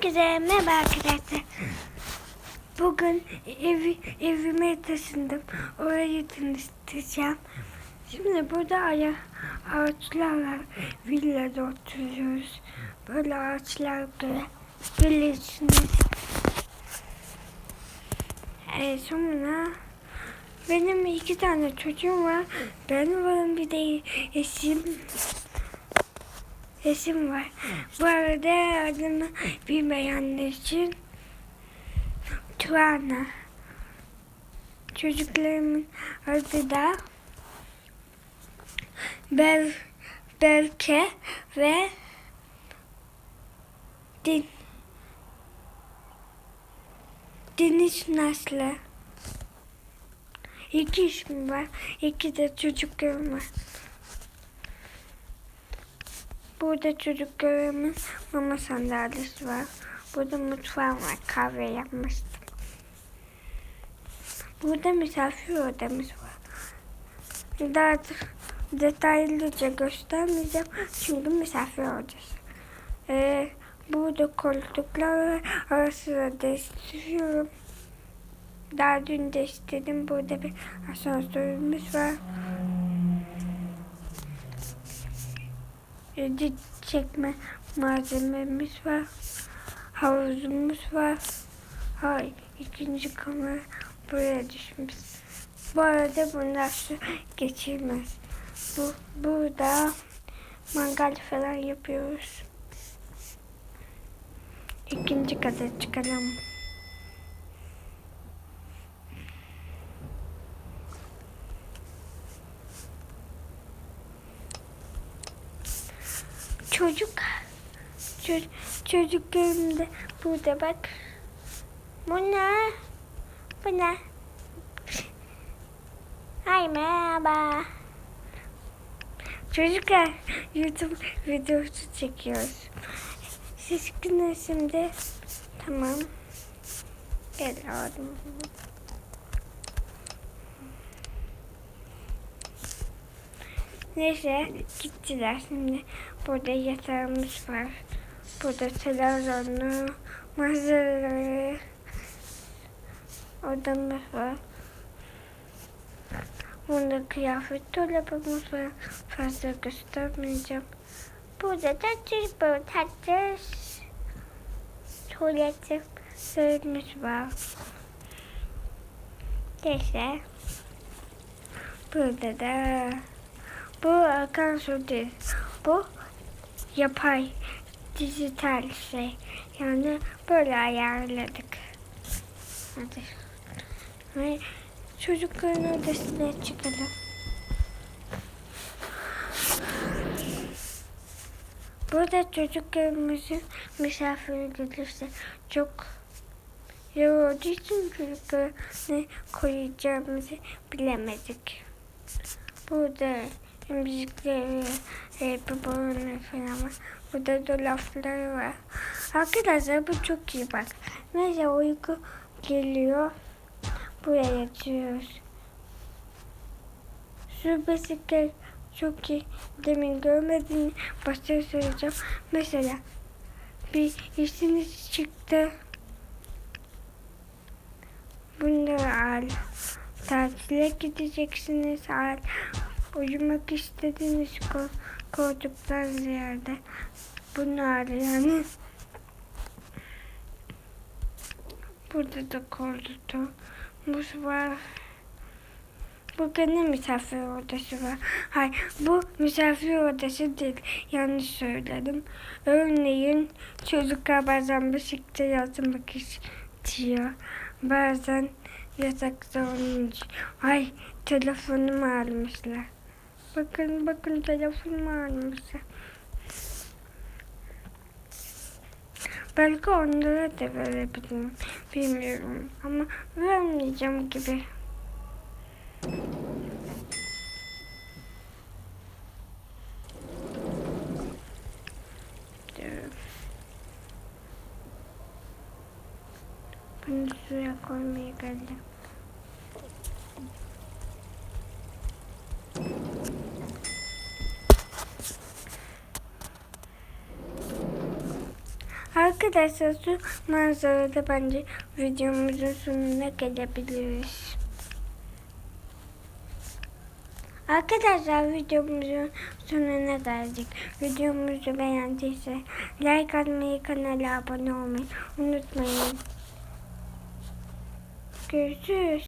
Herkese merhaba arkadaşlar. Bugün evi, evime taşındım. Orayı tanıştıracağım. Şimdi burada aya, ağaçlar var. Villada oturuyoruz. Böyle ağaçlar böyle birleşiniz. Ee, sonra benim iki tane çocuğum var. Ben varım bir de eşim. Eşim var. Bu arada adını bilmeyenler için Tuana. Çocuklarımın adı da Bel, Belke ve Din, Deniz Naslı. İki ismi var. İki de çocuklarım var. Burada çocuklarımın mama sandalyesi var. Burada mutfağım var. Kahve yapmıştım. Burada misafir odamız var. Daha da- detaylıca göstermeyeceğim. Çünkü misafir odası. Ee, burada koltuklar var. Ara sıra değiştiriyorum. Daha dün değiştirdim. Burada bir asansörümüz var. Çekme malzememiz var. Havuzumuz var. Hay ikinci kamera buraya düşmüş. Bu arada bunlar su geçirmez. Bu burada mangal falan yapıyoruz. İkinci kata çıkalım. Çocuk çocuk çocuklarım da burada bak. Bu ne? Bu ne? Ay merhaba. Çocuklar YouTube videosu çekiyoruz. Siz şimdi tamam. Gel oğlum. Neyse gittiler şimdi. Burada yatağımız var. Burada televizyonlu manzaraları odamız var. Burada kıyafet dolabımız var. Fazla göstermeyeceğim. Burada da bir tatlı tuvaletimiz var. Neyse. Burada da bu değil. Bu yapay dijital şey. Yani böyle ayarladık. Hadi. Ve çocukların odasına çıkalım. Burada çocuklarımızın misafiri gelirse çok yorulduğu için çocuklara ne koyacağımızı bilemedik. Burada müzikleri, e, babaları falan. Burada dolapları var. Arkadaşlar bu çok iyi bak. Mesela uyku geliyor. Buraya yatıyoruz. Şu bisiklet çok iyi. Demin görmediğini başta söyleyeceğim. Mesela bir işiniz çıktı. Bunları al. Tatile gideceksiniz al. Uyumak istediğiniz ko koltuktan ziyade bunu al yani. Burada da koltuğumuz var. Burada ne misafir odası var? Hayır bu misafir odası değil. Yanlış söyledim. Örneğin çocuklar bazen bisiklet yatmak istiyor. Bazen yatakta olunca. Ay telefonumu almışlar. Bakın bakın telefonumu almışlar. Belki onlara da verebilirim. Bilmiyorum ama vermeyeceğim gibi. Bunu suya koymaya geldim. Arkadaşlar şu manzarada bence videomuzun sonuna gelebiliriz. Arkadaşlar videomuzun sonuna geldik. Videomuzu beğendiyse like atmayı, kanala abone olmayı unutmayın. Görüşürüz.